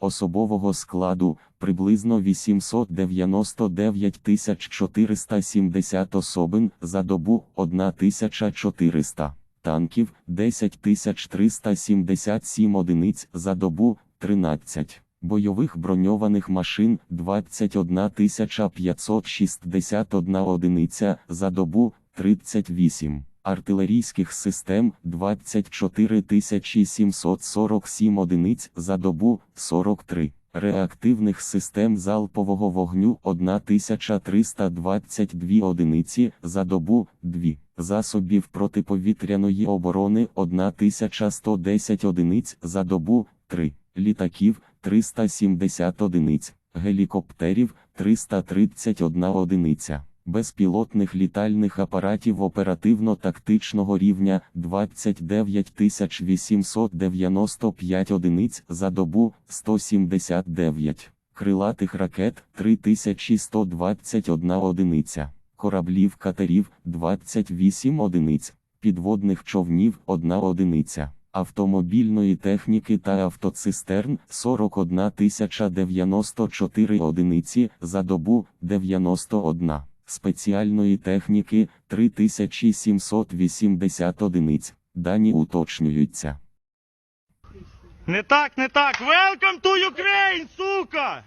особового складу приблизно 899 470 особин за добу 1400 танків 10 377 одиниць за добу 13 бойових броньованих машин 21 561 одиниця за добу 38 артилерійських систем 24 747 одиниць за добу 43 реактивних систем залпового вогню 1322 одиниці за добу 2 засобів протиповітряної оборони 1110 одиниць за добу 3 літаків 370 одиниць, гелікоптерів 331 одиниця, безпілотних літальних апаратів оперативно-тактичного рівня 29 895 одиниць за добу 179, крилатих ракет 3121 одиниця, кораблів катерів 28 одиниць, підводних човнів 1 одиниця автомобільної техніки та автоцистерн 41 094 одиниці за добу 91, спеціальної техніки 3780 одиниць. Дані уточнюються. Не так, не так. Welcome to Ukraine, сука!